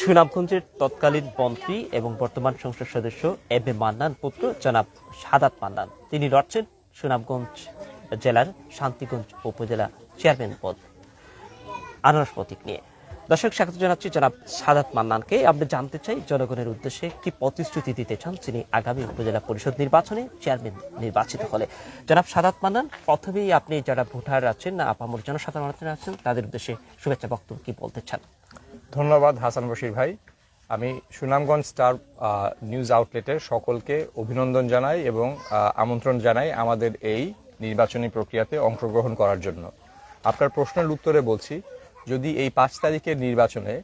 সুনামগঞ্জের তৎকালীন মন্ত্রী এবং বর্তমান সংসদ সদস্য এম এ মান্নান পুত্র জনাব সাদাত মান্নান। তিনি লড়ছেন সুনামগঞ্জ জেলার শান্তিগঞ্জ উপজেলা চেয়ারম্যান পদ। আনারস প্রতীক নিয়ে। দর্শক, স্বাগত জানাচ্ছি জনাব সাদাত মান্নানকে। আমরা জানতে চাই জনগণের উদ্দেশ্যে কি প্রতিশ্রুতি দিতে চান তিনি আগামী উপজেলা পরিষদ নির্বাচনে চেয়ারম্যান নির্বাচিত হলে। জনাব সাদাত মান্নান, প্রথমেই আপনি যারা ভোটার আছেন না, আপামর জনসাধারণ আছেন, তাদের উদ্দেশ্যে শুভেচ্ছা বক্তব্য কি বলতে চান? ধন্যবাদ হাসান বশির ভাই। আমি সুনামগঞ্জ স্টার নিউজ আউটলেটের সকলকে অভিনন্দন জানাই এবং আমন্ত্রণ জানাই আমাদের এই নির্বাচনী প্রক্রিয়াতে অংশগ্রহণ করার জন্য। আপনার প্রশ্নের উত্তরে বলছি, যদি এই পাঁচ তারিখের নির্বাচনে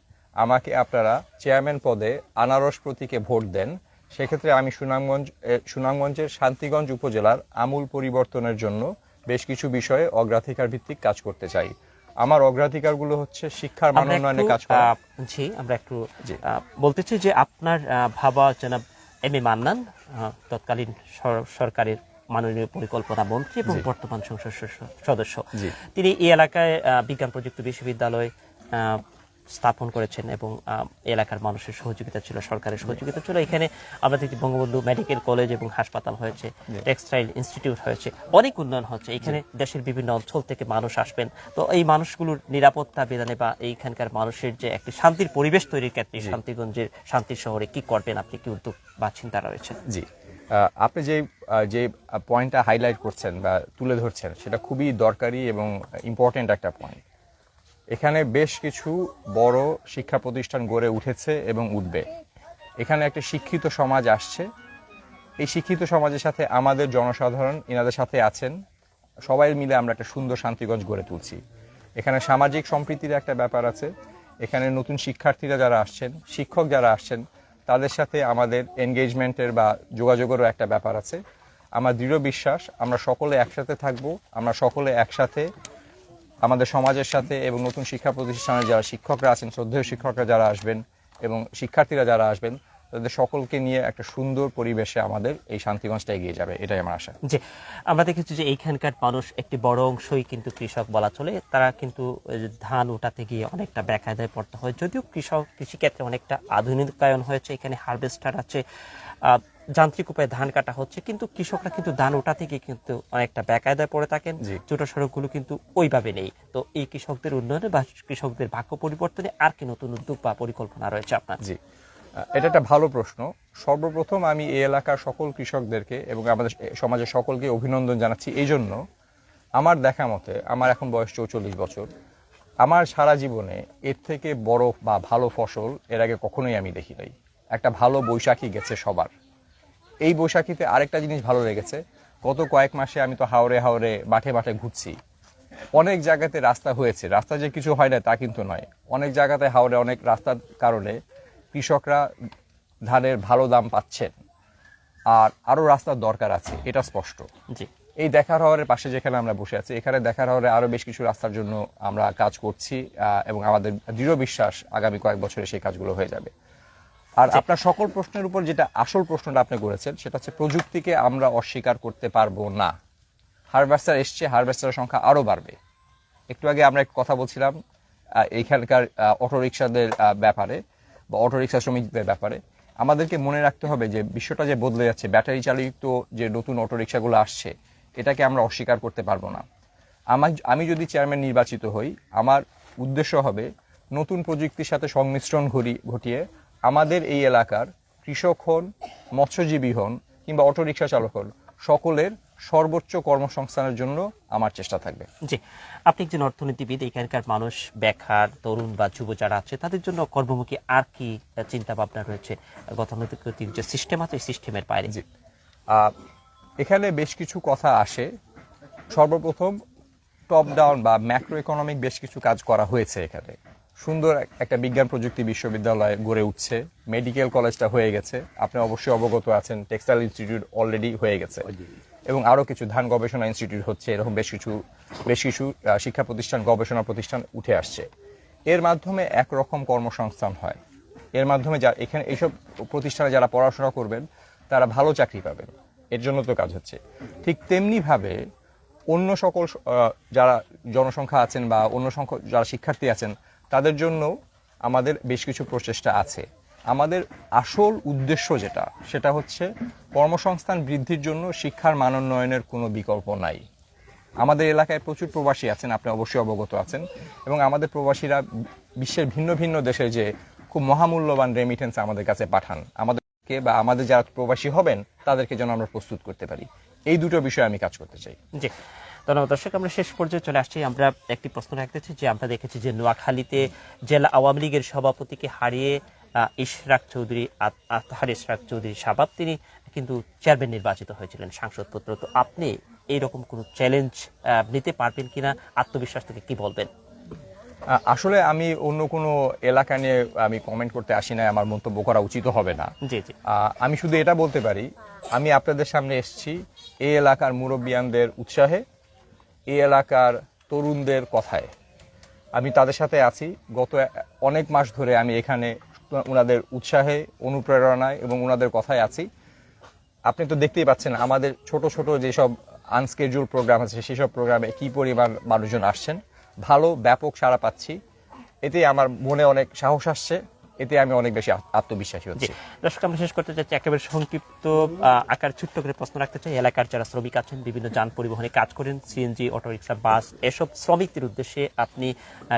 আমাকে আপনারা চেয়ারম্যান পদে আনারস প্রতীকে ভোট দেন, সেক্ষেত্রে আমি সুনামগঞ্জ সুনামগঞ্জের শান্তিগঞ্জ উপজেলার আমূল পরিবর্তনের জন্য বেশ কিছু বিষয়ে অগ্রাধিকার ভিত্তিক কাজ করতে চাই। আমার অগ্রাধিকারগুলো হচ্ছে শিক্ষার মান উন্নয়নে কাজ করা। জি আমরা একটু বলতে চাই বলতেছি যে আপনার ভাবা জনাব এম এ মান্নান তৎকালীন সর- সরকারের মাননীয় পরিকল্পনা মন্ত্রী এবং বর্তমান সংসদ সদস্য- তিনি এই এলাকায় বিজ্ঞান প্রযুক্তি বিশ্ববিদ্যালয় আহ, স্থাপন করেছেন এবং এলাকার মানুষের সহযোগিতা ছিল সরকারের সহযোগিতা ছিল। এখানে আমরা দেখি বঙ্গবন্ধু মেডিকেল কলেজ এবং হাসপাতাল হয়েছে টেক্সটাইল ইনস্টিটিউট হয়েছে অনেক উন্নয়ন হচ্ছে। এখানে দেশের বিভিন্ন অঞ্চল থেকে মানুষ আসবেন। তো এই মানুষগুলোর নিরাপত্তা বিধানে বা এইখানকার মানুষের যে একটি শান্তির পরিবেশ তৈরির ক্ষেত্রে শান্তিগঞ্জের শান্তির শহরে কি করবেন আপনি? কি উদ্যোগ বা চিন্তা রয়েছে? জি। আপনি যে যে পয়েন্টটা হাইলাইট করছেন বা তুলে ধরছেন সেটা খুবই দরকারি এবং ইম্পর্টেন্ট একটা পয়েন্ট এখানে বেশ কিছু বড় শিক্ষা প্রতিষ্ঠান গড়ে উঠেছে এবং উঠবে। এখানে একটা শিক্ষিত সমাজ আসছে। এই শিক্ষিত সমাজের সাথে আমাদের জনসাধারণ এনাদের সাথে আছেন। সবাই মিলে আমরা একটা সুন্দর শান্তিগঞ্জ গড়ে তুলছি। এখানে সামাজিক সম্প্রীতির একটা ব্যাপার আছে। এখানে নতুন শিক্ষার্থীরা যারা আসছেন, শিক্ষক যারা আসছেন, তাদের সাথে আমাদের এনগেজমেন্টের বা যোগাযোগেরও একটা ব্যাপার আছে। আমার দৃঢ় বিশ্বাস, আমরা সকলে একসাথে থাকব, আমরা সকলে একসাথে আমাদের সমাজের সাথে এবং নতুন শিক্ষা প্রতিষ্ঠানে যারা শিক্ষকরা আছেন, শ্রদ্ধেয় শিক্ষকরা যারা আসবেন এবং শিক্ষার্থীরা যারা আসবেন, তাদের সকলকে নিয়ে একটা সুন্দর পরিবেশে আমাদের এই শান্তিগঞ্জটা এগিয়ে যাবে। এটাই আমার আশা। যে আমরা দেখেছি যে এইখানকার মানুষ একটি বড় অংশই কিন্তু কৃষক বলা চলে। তারা কিন্তু ধান ওঠাতে গিয়ে অনেকটা বেকায়দায় পড়তে হয়। যদিও কৃষক কৃষিক্ষেত্রে অনেকটা আধুনিকায়ন হয়েছে। এখানে হারভেস্টার আছে। যান্ত্রিক উপায়ে ধান কাটা হচ্ছে কিন্তু কৃষকরা কিন্তু ধান ওঠাতে থেকে কিন্তু অনেকটা বেকায়দায় পড়ে থাকেন। ছোট সড়কগুলো কিন্তু ওইভাবে নেই। তো এই কৃষকদের উন্নয়নে বা কৃষকদের ভাগ্য পরিবর্তনে আর কি নতুন উদ্যোগ বা পরিকল্পনা রয়েছে আপনার? জি। এটা একটা ভালো প্রশ্ন। সর্বপ্রথম আমি এই এলাকার সকল কৃষকদেরকে এবং আমাদের সমাজের সকলকে অভিনন্দন জানাচ্ছি। এই জন্য আমার দেখা মতে আমার এখন বয়স চৌচল্লিশ বছর আমার সারা জীবনে এর থেকে বড় বা ভালো ফসল এর আগে কখনোই আমি দেখি নাই। একটা ভালো বৈশাখী গেছে সবার। এই বৈশাখীতে আরেকটা জিনিস ভালো লেগেছে। গত কয়েক মাসে আমি তো হাওড়ে হাওড়ে মাঠে মাঠে ঘুরছি। অনেক জায়গাতে রাস্তা হয়েছে। রাস্তা যে কিছু হয় না তা কিন্তু নয়। অনেক জায়গাতে হাওড়ে অনেক রাস্তার কারণে কৃষকরা ধানের ভালো দাম পাচ্ছেন। আর আরও রাস্তার দরকার আছে এটা স্পষ্ট। জি। এই দেখার হওয়ারের পাশে যেখানে আমরা বসে আছি এখানে দেখার হওয়ারে আরও বেশ কিছু রাস্তার জন্য আমরা কাজ করছি এবং আমাদের দৃঢ় বিশ্বাস আগামী কয়েক বছরে সেই কাজগুলো হয়ে যাবে। আর আপনার সকল প্রশ্নের উপর যেটা আসল প্রশ্নটা আপনি করেছেন সেটা হচ্ছে প্রযুক্তিকে আমরা অস্বীকার করতে পারব না। হারভেস্টার এসছে হারভেস্টারের সংখ্যা আরও বাড়বে। একটু আগে আমরা একটা কথা বলছিলাম এইখানকার অটোরিকশাদের ব্যাপারে বা অটোরিকশা শ্রমিকদের ব্যাপারে। আমাদেরকে মনে রাখতে হবে যে বিশ্বটা যে বদলে যাচ্ছে ব্যাটারি চালিত যে নতুন অটোরিকশাগুলো আসছে এটাকে আমরা অস্বীকার করতে পারব না। আমার আমি যদি চেয়ারম্যান নির্বাচিত হই আমার উদ্দেশ্য হবে নতুন প্রযুক্তির সাথে সংমিশ্রণ ঘটি ঘটিয়ে আমাদের এই এলাকার কৃষক হন মৎস্যজীবী হন কিংবা অটোরিকশা চালক হন সকলের সর্বোচ্চ কর্মসংস্থানের জন্য আমার চেষ্টা থাকবে। জি আপনি একজন অর্থনীতিবিদ এখানকার মানুষ বেকার তরুণ বা যুব যারা আছে তাদের জন্য কর্মমুখী আর কি চিন্তা ভাবনা রয়েছে? গতানুগতিক যে সিস্টেম আছে সিস্টেমের বাইরে। জি। এখানে বেশ কিছু কথা আসে। সর্বপ্রথম টপ ডাউন বা ম্যাক্রো ইকোনমিক বেশ কিছু কাজ করা হয়েছে এখানে। সুন্দর একটা বিজ্ঞান প্রযুক্তি বিশ্ববিদ্যালয় গড়ে উঠছে। মেডিকেল কলেজটা হয়ে গেছে। আপনি অবশ্যই অবগত আছেন টেক্সটাইল ইনস্টিটিউট অলরেডি হয়ে গেছে। এবং আরও কিছু ধান গবেষণা ইনস্টিটিউট হচ্ছে। এরকম বেশ কিছু বেশ কিছু শিক্ষা প্রতিষ্ঠান, গবেষণা প্রতিষ্ঠান উঠে আসছে। এর মাধ্যমে একরকম কর্মসংস্থান হয়। এর মাধ্যমে যা, এখানে এইসব প্রতিষ্ঠানে যারা পড়াশোনা করবেন, তারা ভালো চাকরি পাবেন। এর জন্য তো কাজ হচ্ছে। ঠিক তেমনিভাবে অন্য সকল যারা জনসংখ্যা আছেন বা অন্য সংখ্যক যারা শিক্ষার্থী আছেন তাদের জন্য আমাদের বেশ কিছু প্রচেষ্টা আছে। আমাদের আসল উদ্দেশ্য যেটা, সেটা হচ্ছে কর্মসংস্থান বৃদ্ধির জন্য শিক্ষার মানোন্নয়নের কোনো বিকল্প নাই। আমাদের এলাকায় প্রচুর প্রবাসী আছেন, আপনি অবশ্যই অবগত আছেন, এবং আমাদের প্রবাসীরা বিশ্বের ভিন্ন ভিন্ন দেশে যে খুব মহামূল্যবান রেমিটেন্স আমাদের কাছে পাঠান। আমাদেরকে বা আমাদের যারা প্রবাসী হবেন, তাদেরকে যেন আমরা প্রস্তুত করতে পারি। এই দুটো বিষয়ে আমি কাজ করতে চাই। জি। ধন্যবাদ দর্শক আমরা শেষ পর্যায়ে চলে আসছি। আমরা একটি প্রশ্ন রাখতেছি যে আমরা দেখেছি যে নোয়াখালীতে জেলা আওয়ামী লীগের সভাপতিকে হারিয়ে ইশরাক চৌধুরী আত- আতহার ইশরাক চৌধুরী সাবাব তিনি কিন্তু চেয়ারম্যান নির্বাচিত হয়েছিলেন সাংসদ পুত্র তো আপনি এইরকম কোনো চ্যালেঞ্জ নিতে পারবেন কিনা? আত্মবিশ্বাস থেকে কি বলবেন? আসলে আমি অন্য কোনো এলাকা নিয়ে আমি কমেন্ট করতে আসি না আমার মন্তব্য করা উচিত হবে না। জি জি। আমি শুধু এটা বলতে পারি আমি আপনাদের সামনে এসেছি এই এলাকার মুরব্বিয়ানদের উৎসাহে এই এলাকার তরুণদের কথায়। আমি তাদের সাথে আছি। গত অনেক মাস ধরে আমি এখানে ওনাদের উৎসাহে, অনুপ্রেরণায় এবং ওনাদের কথায় আছি। আপনি তো দেখতেই পাচ্ছেন আমাদের ছোট ছোট যেসব আনস্কেডিউল প্রোগ্রাম আছে, সেসব প্রোগ্রামে কি পরিমাণ মানুষজন আসছেন। ভালো, ব্যাপক সাড়া পাচ্ছি। এতে আমার মনে অনেক সাহস আসছে। এতে আমি অনেক বেশি আত- আত্মবিশ্বাসী হচ্ছি। দর্শক আমরা শেষ করতে চাচ্ছি। একেবারে সংক্ষিপ্ত আকার ছোট্ট করে প্রশ্ন রাখতে চাই। এলাকার যারা শ্রমিক আছেন বিভিন্ন যান পরিবহনে কাজ করেন সিএনজি অটোরিকশা বাস এসব শ্রমিকদের উদ্দেশ্যে আপনি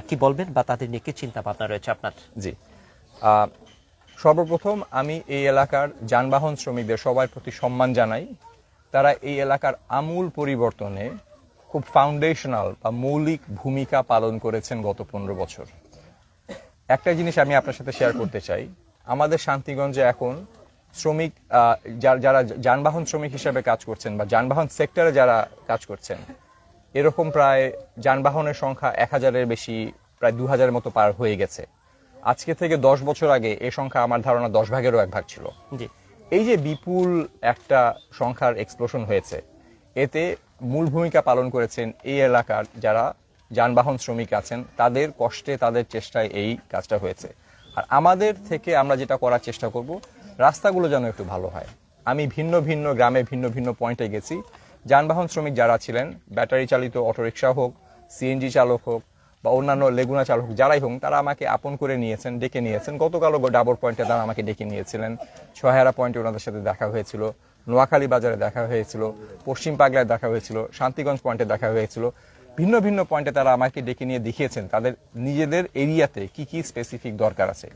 কি বলবেন বা তাদের নিয়ে কি চিন্তা ভাবনা রয়েছে আপনার? জি। আহ, সর্বপ্রথম আমি এই এলাকার যানবাহন শ্রমিকদের সবার প্রতি সম্মান জানাই। তারা এই এলাকার আমূল পরিবর্তনে খুব ফাউন্ডেশনাল বা মৌলিক ভূমিকা পালন করেছেন গত পনেরো বছর। একটা জিনিস আমি আপনার সাথে শেয়ার করতে চাই। আমাদের শান্তিগঞ্জে এখন শ্রমিক যারা যানবাহন শ্রমিক হিসাবে কাজ করছেন বা যানবাহন সেক্টরে যারা কাজ করছেন এরকম প্রায় যানবাহনের সংখ্যা এক হাজারের বেশি প্রায় দু হাজারের মতো পার হয়ে গেছে। আজকে থেকে দশ বছর আগে এ সংখ্যা আমার ধারণা দশ ভাগেরও এক ভাগ ছিল। জি। এই যে বিপুল একটা সংখ্যার এক্সপ্লোশন হয়েছে এতে মূল ভূমিকা পালন করেছেন এই এলাকার যারা যানবাহন শ্রমিক আছেন, তাদের কষ্টে, তাদের চেষ্টায় এই কাজটা হয়েছে। আর আমাদের থেকে আমরা যেটা করার চেষ্টা করব, রাস্তাগুলো যেন একটু ভালো হয়। আমি ভিন্ন ভিন্ন গ্রামে, ভিন্ন ভিন্ন পয়েন্টে গেছি। যানবাহন শ্রমিক যারা ছিলেন, ব্যাটারি চালিত অটোরিকশা হোক সিএনজি চালক হোক, বা অন্যান্য লেগুনা চালক যারাই হোক, তারা আমাকে আপন করে নিয়েছেন, ডেকে নিয়েছেন। গতকালও ডাবর পয়েন্টে তারা আমাকে ডেকে নিয়েছিলেন। ছয়হারা পয়েন্টে ওনাদের সাথে দেখা হয়েছিল। নোয়াখালী বাজারে দেখা হয়েছিল। পশ্চিম পাগলায় দেখা হয়েছিল। শান্তিগঞ্জ পয়েন্টে দেখা হয়েছিল। ভিন্ন ভিন্ন পয়েন্টে তারা আমাকে ডেকে নিয়ে দেখিয়েছেন, তাদের নিজেদের এরিয়াতে কি কি স্পেসিফিক দরকার আছে।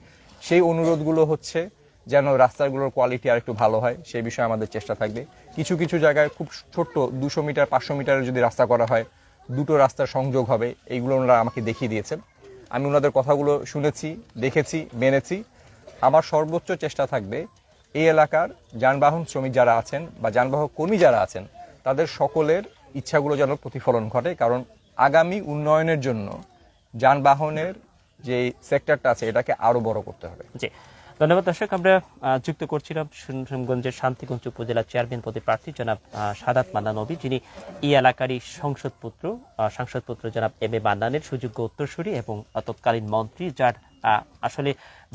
সেই অনুরোধগুলো হচ্ছে যেন রাস্তাগুলোর কোয়ালিটি আর একটু ভালো হয়, সেই বিষয়ে আমাদের চেষ্টা থাকবে। কিছু কিছু জায়গায় খুব ছোট্ট দুশো মিটার, পাঁচশো মিটারের যদি রাস্তা করা হয়, দুটো রাস্তার সংযোগ হবে, এইগুলো ওনারা আমাকে দেখিয়ে দিয়েছেন। আমি ওনাদের কথাগুলো শুনেছি, দেখেছি, মেনেছি। আমার সর্বোচ্চ চেষ্টা থাকবে এই এলাকার যানবাহন শ্রমিক যারা আছেন বা যানবাহক কর্মী যারা আছেন, তাদের সকলের ইচ্ছাগুলো যেন প্রতিফলন ঘটে কারণ আগামী উন্নয়নের জন্য যানবাহনের যে সেক্টরটা আছে এটাকে আরও বড় করতে হবে। জি। ধন্যবাদ দর্শক আমরা যুক্ত করছিলাম সুনামগঞ্জের শান্তিগঞ্জ উপজেলা চেয়ারম্যান পদে প্রার্থী জনাব সাদাত মান্না নবী যিনি এই এলাকারই সংসদ পুত্র আহ, জনাব এম এ মান্নানের সুযোগ্য উত্তরসূরি এবং তৎকালীন মন্ত্রী যার আসলে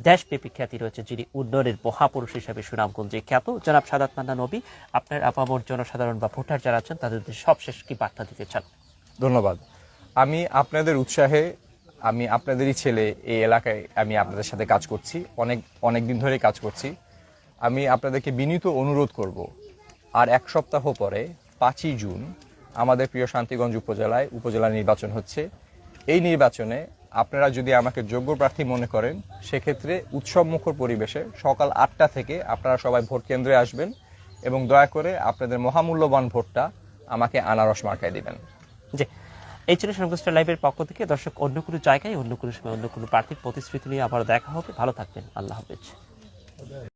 দেশব্যাপী খ্যাতি রয়েছে যিনি উন্নয়নের মহাপুরুষ হিসেবে সুনামগঞ্জে খ্যাত। জনাব সাদাত মান্না নবী, আপনার আপামর জনসাধারণ বা ভোটার যারা আছেন, তাদের সবশেষ কি বার্তা দিতে চান? ধন্যবাদ। আমি আপনাদের উৎসাহে, আমি আপনাদেরই ছেলে এই এলাকায় আমি আপনাদের সাথে কাজ করছি। অনেক অনেক দিন ধরে কাজ করছি। আমি আপনাদেরকে বিনীত অনুরোধ করব, আর এক সপ্তাহ পরে, পাঁচই জুন, আমাদের প্রিয় শান্তিগঞ্জ উপজেলায় উপজেলা নির্বাচন হচ্ছে। এই নির্বাচনে আপনারা যদি আমাকে যোগ্য প্রার্থী মনে করেন, সেক্ষেত্রে উৎসবমুখর পরিবেশে সকাল আটটা থেকে আপনারা সবাই ভোট কেন্দ্রে আসবেন এবং দয়া করে আপনাদের মহামূল্যবান ভোটটা আমাকে আনারস মার্কায় দিবেন। জি। এই ছিল সংশ্লিষ্ট লাইভের পক্ষ থেকে। দর্শক, অন্য কোনো জায়গায়, অন্য কোনো সময়, অন্য কোনো প্রার্থীর প্রতিশ্রুতি নিয়ে আবার দেখা হবে। ভালো থাকবেন। আল্লাহ হাফেজ।